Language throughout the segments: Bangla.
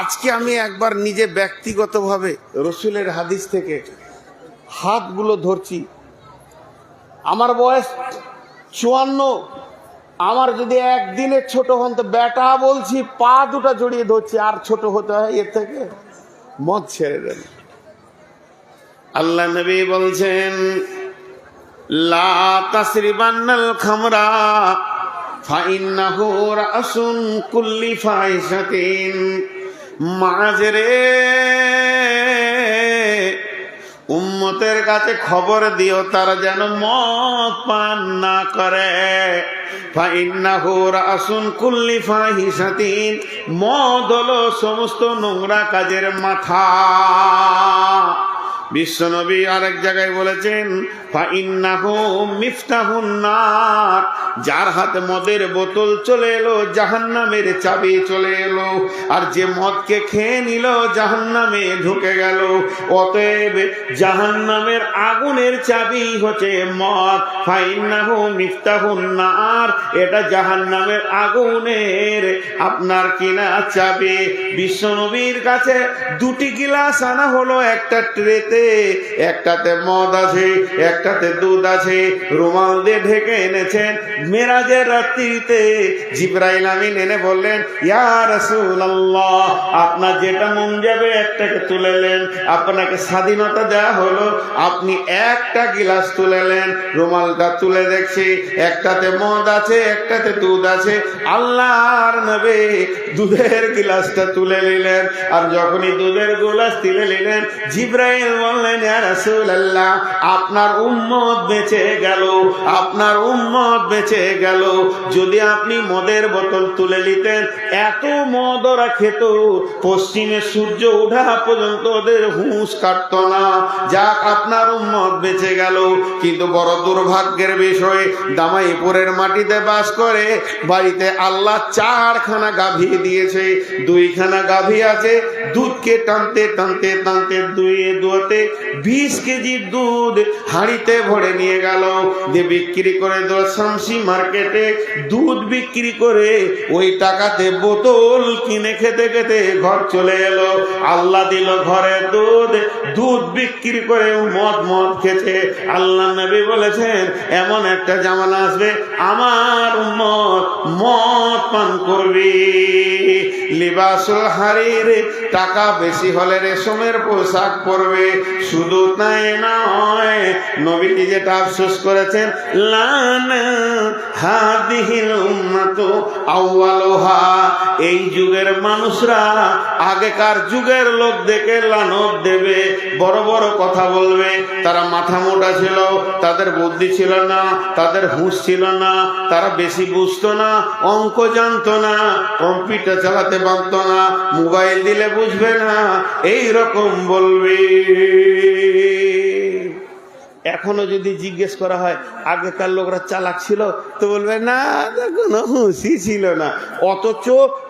আজকে আমি একবার নিজে ব্যক্তিগতভাবে রসুলের হাদিস থেকে হাতগুলো ধরছি। আমার বয়স চুয়ান্ন। আমার যদি একদিনের ছোট হন তো বেটা বলছি, পা দুটা জড়িয়ে ধরছি, আর ছোট হতে হয় এর থেকে মদ ছেড়ে দেন। আল্লাহ নবী বলছেন, লা খামরা, ফাইন্নাহু কুল্লি ফাহিশাতিন। মাঝরে উম্মতের কাছে খবর দিও, তারা যেন মদ পান না করে। মদ হলো সমস্ত নোংরা কাজের মাথা। বিশ্বনবী আরেক জায়গায় বলেছেন যার হাতে মদের বোতল চলে এলো, জাহান্নামের চাবি চলে এলো। আর যে মদকে খেয়ে নিল, জাহান্নামে ঢুকে গেল। অতএব জাহান্নামের আগুনের চাবি হচ্ছে মদ। ফাইন্নাহু মিফতাহুন নার। এটা জাহান্নামের আগুনের আপনার কিনা চাবি। বিশ্বনবীর কাছে দুটি গিলাস আনা হলো একটা ট্রেতে, একটাতে মদ আছে একটাতে দুধ আছে, রুমাল দিয়ে ঢেকে এনেছেন মেরাজের রাত্রিতে জিব্রাইল আমিন এনে বললেন, ইয়া রাসূলুল্লাহ, আপনার যেটা মন যাবে একটাকে তুলেলেন আপনাকে স্বাধীনতা দেওয়া হলো, আপনি একটা গিলাস তুলেলেন রুমালটা তুলে দেখছি, একটাতে মদ আছে, একটাতে দুধ আছে। আল্লাহর নবে দুধের গিলাসটা তুলে নিলেন। আর যখনই দুধের গিলাস তুলে নিলেন, জিব্রাইল বললেন, ইয়া রাসূলুল্লাহ, আপনার উম্মত বেঁচে গেল, আপনার উম্মত বেঁচে গেল। যদি আপনি মদের বোতল তুলে নিতেন, এত মদ ওরা খেত, পশ্চিমে সূর্য ওঠা পর্যন্ত ওদের হুঁশ কাটত না। যাক, আপনার উম্মত বেঁচে গেল, কিন্তু বড় দুর্ভাগ্যের বিষয়, দামাইপুরের মাটিতে বাস করে বাড়িতে আল্লাহ চারখানা গাভী দিয়েছে, দুইখানা গাভী আছে, দুধকে টানতে টানতে টানতে, দুয়ে দুয়াতে বিশ কেজির দুধ হাঁড়িতে ভরে নিয়ে গেল। দিয়ে বিক্রি করে দিল শামসি মার্কেটে। দুধ বিক্রি করে ওই টাকাতে বোতল কিনে খেতে খেতে ঘর চলে এলো। আল্লাহ দিল ঘরে দুধ। দুধ বিক্রি করে মদ মদ খেতে আল্লাহ নবী বলেছেন, এমন একটা জামানা আসবে, আমার উম্মত মদ পান করবি। লিবাসুল হারির টাকা বেশি হলে রেশমের পোশাক পরবে। শুধু তাই নয় নবীজি যেটা আফসোস করেছেন লান হাদিহিল উম্মাতু আউয়ালুহা। এই যুগের মানুষরা আগেকার যুগের লোক দেখে লানত দেবে, বড় বড় কথা বলবে। তারা মাথা মোটা ছিল, তাদের বুদ্ধি ছিল না, তাদের হুঁশ ছিল না, তারা বেশি বুঝতো না, অঙ্ক জানতো না, কম্পিউটার চালাতে পারতো না, মোবাইল দিলে বুঝবে না এই রকম বলবে। এখনও যদি জিজ্ঞেস করা হয়, আগেকার লোকরা চালাক ছিল, তো বলবে, না কোনো হুঁশি ছিল না। অথচ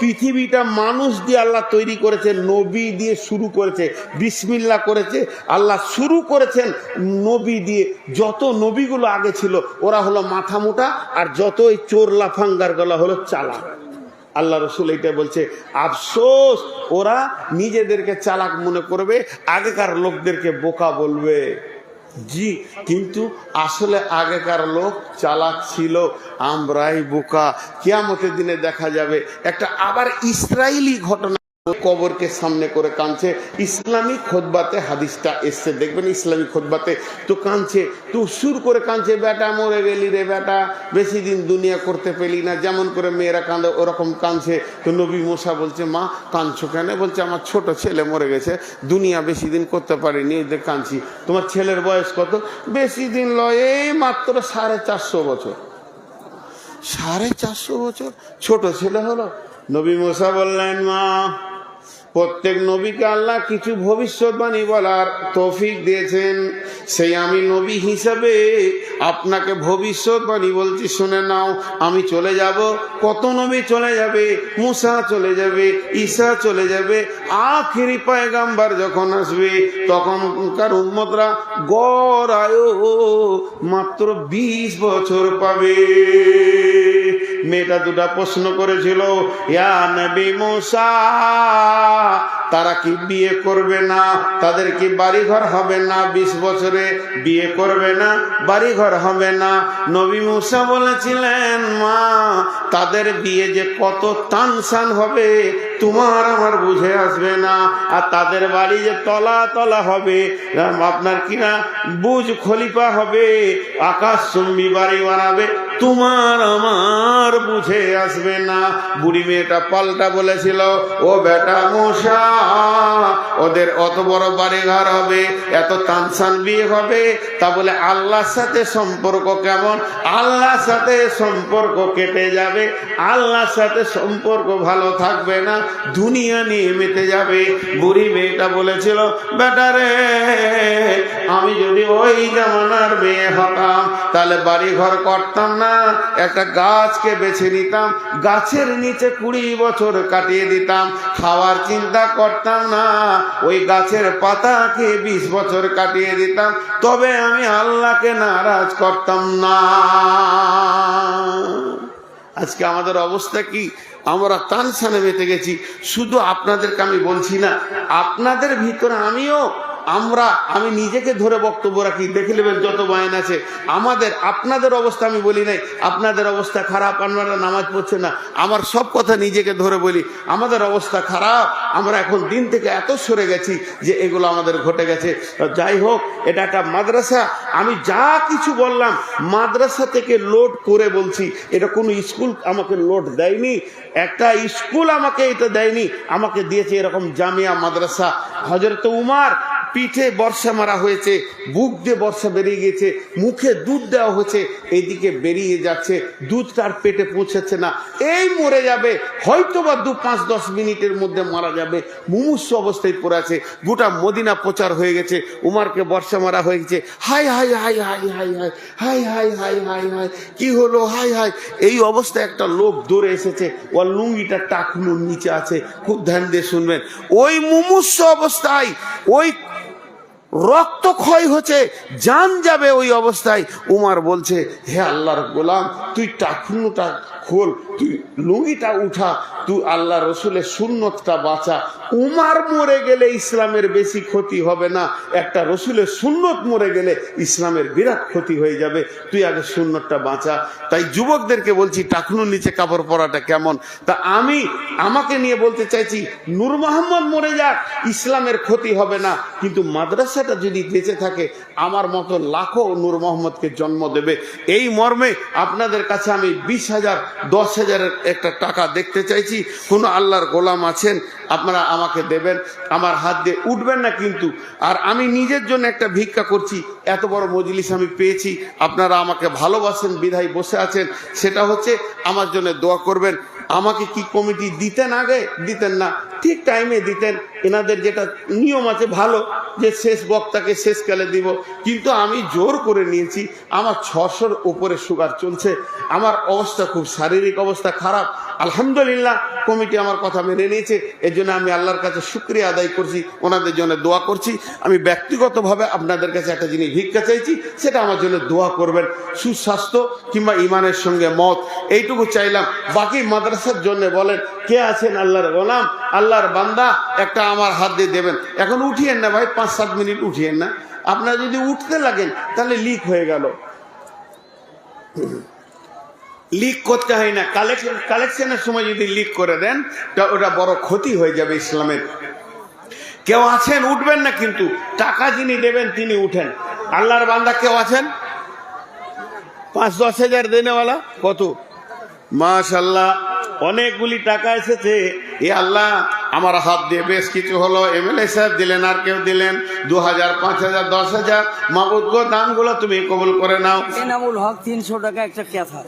পৃথিবীটা মানুষ দিয়ে আল্লাহ তৈরি করেছে, নবী দিয়ে শুরু করেছে বিসমিল্লা করেছে, আল্লাহ শুরু করেছেন নবী দিয়ে। যত নবীগুলো আগে ছিল, ওরা হলো মাথা মোটা আর যত ওই চোর লাফাঙ্গার গলা হলো চালাক। আল্লাহ রসুল এইটা বলছে, আফসোস, ওরা নিজেদেরকে চালাক মনে করবে, আগেকার লোকদেরকে বোকা বলবে। জি, কিন্তু আসলে আগেকার লোক চালাক ছিল আমরাই বোকা। কিয়ামতের দিনে দেখা যাবে একটা আবার ইসরায়েলি ঘটনা কবরকে সামনে করে কাঁদছে। ইসলামিক খোদবাতে হাদিসটা এসছে। দেখবেন ইসলামিক খোদবাতে তো কাঁদছে, তো সুর করে কাঁদছে, বেটা, মরে গেলি রে বেটা, বেশি দিন দুনিয়া করতে পেলি না, যেমন করে মেয়েরা কাঁদে, ওরকম কাঁদছে। তো নবী মোসা বলছে, মা, কাঁদছো কেন? বলছে, আমার ছোট ছেলে মরে গেছে, দুনিয়া বেশি দিন করতে পারিনি যে কাঁদছি। তোমার ছেলের বয়স কত? বেশি দিন লয়, এই মাত্র সাড়ে চারশো বছর। সাড়ে চারশো বছর? ছোট ছেলে হলো? নবী মোসা বললেন, মা প্রত্যেক নবীকে আল্লাহ কিছু ভবিষ্যৎবাণী বলার তৌফিক দিয়েছেন। সেই আমি নবী হিসাবে আপনাকে ভবিষ্যৎবাণী বলছি, শুনে নাও, আমি চলে যাব। কত নবী চলে যাবে? মুসা চলে যাবে ঈশা চলে যাবে। আখিরি পায়গাম্বার যখন আসবে, তখনকার উন্মতরা গড় আয়ু মাত্র বিশ বছর পাবে। মেয়েটা দুটা প্রশ্ন করেছিল ইয়া নবী মুসা তারা কি বিয়ে করবে না? তাদের কি বাড়িঘর হবে না? বিশ বছরে বিয়ে করবে না? বাড়িঘর হবে না? নবী মুসা বলেছিলেন, মা, তাদের বিয়ে যে কত টানসান হবে, তোমার আমার বুঝে আসবে না। আর তাদের বাড়ি যে তলা তলা হবে, আপনার কিনা বুঝ খলিফা হবে, আকাশ চুম্বি বাড়ি বানাবে, তোমার আমার বুঝে আসবে না। বুড়ি মেয়েটা পাল্টা বলেছিল, ও বেটা মশা ওদের অত বড় বাড়ি ঘর হবে, এত তানসান বিয়ে হবে, তা বলে আল্লাহর সাথে সম্পর্ক কেমন? আল্লাহর সাথে সম্পর্ক কেটে যাবে, আল্লাহর সাথে সম্পর্ক ভালো থাকবে না, দুনিয়া নিয়ে মেতে যাবে। বুড়ি মেয়েটা বলেছিল, বেটা রে, আমি যদি ওই জামানার মেয়ে হতাম, তাহলে বাড়ি ঘর করতাম না, একটা গাছকে বেছে নিতাম, গাছের নিচে কুড়ি বছর কাটিয়ে দিতাম, খাওয়ার চিন্তা করতাম না। ওই গাছের পাতাকে বিশ বছর কাটিয়ে দিতাম। তবে আমি আল্লাহকে নারাজ করতাম না। আজকে আমাদের অবস্থা কি? আমরা তানসানে বেঁচে গেছি। শুধু আপনাদেরকে আমি বলছি না, আপনাদের ভিতরে আমিও আমরা, আমি নিজেকে ধরে বক্তব্য রাখি, দেখে নেবেন যত বয়ান আছে। আমাদের, আপনাদের অবস্থা আমি বলি নাই, আপনাদের অবস্থা খারাপ, আপনারা নামাজ পড়ছে না। আমার সব কথা নিজেকে ধরে বলি, আমাদের অবস্থা খারাপ। আমরা এখন দিন থেকে এত সরে গেছি যে এগুলো আমাদের ঘটে গেছে। যাই হোক, এটা একটা মাদ্রাসা। আমি যা কিছু বললাম, মাদ্রাসা থেকে লোড করে বলছি, এটা কোনো স্কুল আমাকে লোড দেয়নি। একটা স্কুল আমাকে এটা দেয়নি, আমাকে দিয়েছে এরকম জামিয়া মাদ্রাসা। হজরত উমার পিঠে বর্ষা মারা হয়েছে বুক দিয়ে বর্ষা বেরিয়ে গেছে মুখে দুধ দেওয়া হয়েছে এইদিকে বেরিয়ে যাচ্ছে দুধ তার পেটে পৌঁছেছে না এই মরে যাবে হয়তো বা দু পাঁচ দশ মিনিটের মধ্যে মারা যাবে মুমূর্ষ অবস্থায় পড়ে আছে গোটা মদিনা প্রচার হয়ে গেছে উমারকে বর্ষা মারা হয়ে গেছে হাই হাই হাই হাই হাই হাই হাই হাই হাই হাই হাই কি হলো হাই হাই এই অবস্থায় একটা লোক দৌড়ে এসেছে ওর লুঙ্গিটা টাকনুর নিচে আছে খুব ধ্যান দিয়ে শুনবেন ওই মুমূর্ষ অবস্থায় ওই রক্ত ক্ষয় হচ্ছে যান যাবে ওই অবস্থায়। উমার বলছে হে আল্লাহর গোলাম তুই টাকনুটা খোল, তুই লুঙ্গিটা উঠা, তুই আল্লাহ রসুলের সুন্নতটা বাঁচা। উমার মরে গেলে ইসলামের বেশি ক্ষতি হবে না, একটা রসুলের সুন্নত মরে গেলে ইসলামের বিরাট ক্ষতি হয়ে যাবে, তুই আগে সুন্নতটা বাঁচা। তাই যুবকদেরকে বলছি, টাকনুর নিচে কাপড় পরাটা কেমন? তা আমি আমাকে নিয়ে বলতে চাইছি, নূর মোহাম্মদ মরে যাক, ইসলামের ক্ষতি হবে না, কিন্তু মাদ্রাসাটা যদি বেঁচে থাকে, আমার মতো লাখো নূর মোহাম্মদকে জন্ম দেবে। এই মর্মে আপনাদের কাছে আমি বিশ হাজার দশ হাজারের একটা টাকা দেখতে চাইছি। কোনো আল্লাহর গোলাম আছেন? আপনারা আমাকে দেবেন। আমার হাত দিয়ে উঠবেন না কিন্তু। আর আমি নিজের জন্য একটা ভিক্ষা করছি। এত বড় মজলিস আমি পেয়েছি। আপনারা আমাকে ভালোবাসেন, বিধায় বসে আছেন। সেটা হচ্ছে আমার জন্য দোয়া করবেন। আমাকে কি কমিটি দিতেন আগে? দিতেন না। ঠিক টাইমে দিতেন। এনাদের যেটা নিয়ম আছে ভালো, যে শেষ বক্তাকে শেষকালে দিব। কিন্তু আমি জোর করে নিয়েছি, আমার ছশোর উপরে সুগার চলছে। আমার অবস্থা খুব শারীরিক অবস্থা খারাপ। আলহামদুলিল্লাহ কমিটি আমার কথা মেনে নিয়েছে। এর জন্য আমি আল্লাহর কাছে শুক্রিয়া আদায় করছি, ওনাদের জন্য দোয়া করছি। আমি ব্যক্তিগতভাবে আপনাদের কাছে একটা জিনিস ভিক্ষা চাইছি, সেটা আমার জন্য দোয়া করবেন। সুস্বাস্থ্য কিংবা ইমানের সঙ্গে মত, এইটুকু চাইলাম। বাকি মাদ্রাসার জন্য বলেন কে আছেন আল্লাহর গোলাম? আল্লাহর বান্দা, একটা আমার হাত দিয়ে দেবেন। এখন উঠিয়েন না ভাই, পাঁচ সাত মিনিট উঠিয়েন না। আপনার যদি উঠতে লাগেন, তাহলে লিক হয়ে গেল। লিক করতে হয় না। কালেকশন কালেকশনের সময় যদি লিক করে দেন, তা ওটা বড় ক্ষতি হয়ে যাবে ইসলামের। কেউ আছেন, উঠবেন না কিন্তু। টাকা যিনি দেবেন, তিনি উঠেন। আল্লাহর বান্দা কেউ আছেন? পাঁচ, দশ হাজার দেনেওয়ালা? কত? মাশাল্লাহ অনেকগুলি টাকা এসেছে। এ আল্লাহ আমার হাত দিয়ে বেশ কিছু হলো। এমএলএ সাহেব দিলেন আর কেউ দিলেন। দু হাজার পাঁচ হাজার দশ হাজার মাবুদ গো দানগুলো তুমি কবুল করে নাও। এনামুল হক তিনশো টাকা একটা ক্যাথা।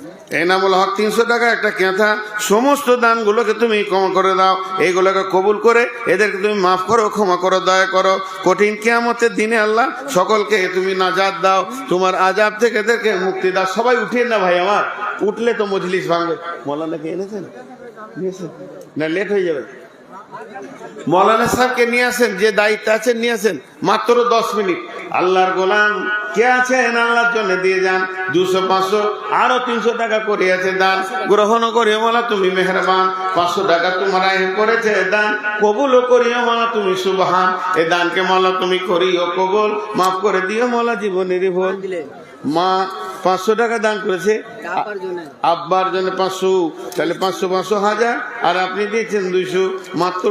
এনামুল হক তিনশো টাকা একটা কেঁথা সমস্ত দানগুলোকে তুমি ক্ষমা করে দাও। এইগুলোকে কবুল করে এদেরকে তুমি মাফ করো ক্ষমা করো দয়া করো। কঠিন কেয়ামতের দিনে আল্লাহ সকলকে তুমি নাজাদ দাও। তোমার আজাব থেকে এদেরকে মুক্তি দাও। সবাই উঠিয়ে না ভাই আমার। উঠলে তো মজলিস ভাঙবে। মৌলানাকে এনেছেন? না লেট হয়ে যাবে। মৌলানা সাহেবকে নিয়ে আসেন, যে দায়িত্ব আছেন, নিয়ে আসেন। মাত্র দশ মিনিট। আল্লাহর গোলাম, কে আছেন? আল্লাহর জন্য দিয়ে যান। দুশো, পাঁচশো, আরও তিনশো টাকা করে আছে দান। গ্রহণ করিও মালা, তুমি মেহরবান। পাঁচশো টাকা তোমার আয় করেছে দান। কবুলও করিও মালা, তুমি সুবহান। এ দানকে মালা, তুমি করিও কবুল। মাফ করে দিও মালা, জীবনের ভুল। মা পাঁচশো টাকা দান করেছে। আব্বার জন্য পাঁচশো তাহলে পাঁচশো পাঁচশো হাজার। আর আপনি দিয়েছেন দুইশো মাত্র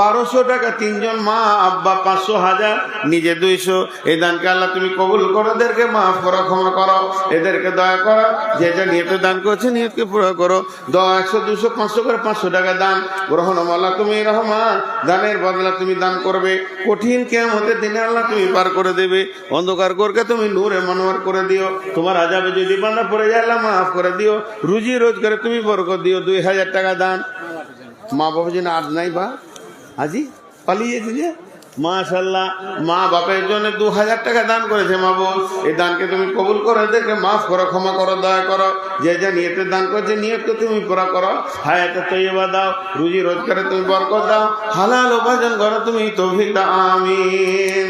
বারোশো টাকা। তিনজন মা আব্বা পাঁচশো হাজার নিজে দুইশো। এই দানকে আল্লাহ তুমি কবুল করো এদেরকে মাফ করো ক্ষমা করো এদেরকে দয়া করো। যে যা নিয়তে দান করছে নিয়তকে পুরো করো। দশ একশো দুশো পাঁচশো করে পাঁচশো টাকা দান। গ্রহণ আল্লাহ তুমি রহমান দানের বদলা তুমি দান করবে। কঠিন কেমতের দিনে আল্লাহ তুমি পার করে দেবে। অন্ধকার করকে তুমি নূরে মনোয়ার করে দিও। তোমার আজাবে যদি বান্ধা পড়ে যায়, আল্লাহ মাফ করে দিও। রুজি রোজগারে তুমি বরকত দিও, দুই হাজার টাকা দান। মা বাবা যেন আর নাই বা? আজি? পালিয়েছে যে মাশাল্লাহ, মা বাপের জন্য দু হাজার টাকা দান করেছে মা বোন এই দানকে তুমি কবুল করো এদেরকে মাফ করো, ক্ষমা করো, দয়া করো। যে যা নিয়তে দান করছে, নিয়তকে তুমি পুরা করো। হায়াতে তৈবা দাও, রুজি রোজগারে তুমি বরকত দাও। হালাল উপার্জন করো, তুমি তৌফিক দাও, আমিন।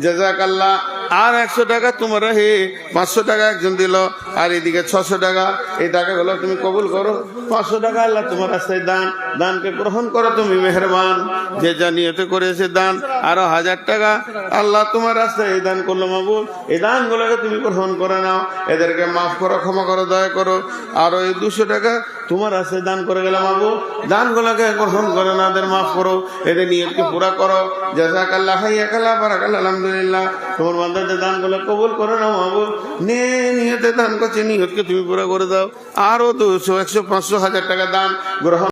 জাজাকাল্লাহ আর একশো টাকা তোমার হে, পাঁচশো টাকা একজন দিল, আর এদিকে ছশো টাকা। এই টাকাগুলো তুমি কবুল করো। পাঁচশো টাকা আল্লাহ তোমার রাস্তায় দান। দানকে গ্রহণ করো তুমি, মেহরবান। যে যা নিয়তে করেছে দান, আরও হাজার টাকা। আল্লাহ তোমার রাস্তায় এই দান করল মাবুল এই দানগুলোকে তুমি গ্রহণ করে নাও। এদেরকে মাফ করো, ক্ষমা করো, দয়া করো। আরও এই দুশো টাকা তোমার রাস্তায় দান করে গেলাম আবু দানগুলোকে গ্রহণ করে না, এদের মাফ করো। এদের নিয়তকে পুরা করো। জাজাকাল্লাহ হাইয়াকাল্লাহ, বারাকাল্লাহ, আলহামদুলিল্লাহ। তোমার বান্দাদের দানগুলো কবুল করে নাও আবু নে, নিয়তে দান করছে, নিয়তকে তুমি পুরা করে দাও। আরও দুশো, একশো, পাঁচশো, হাজার টাকা দান গ্রহণ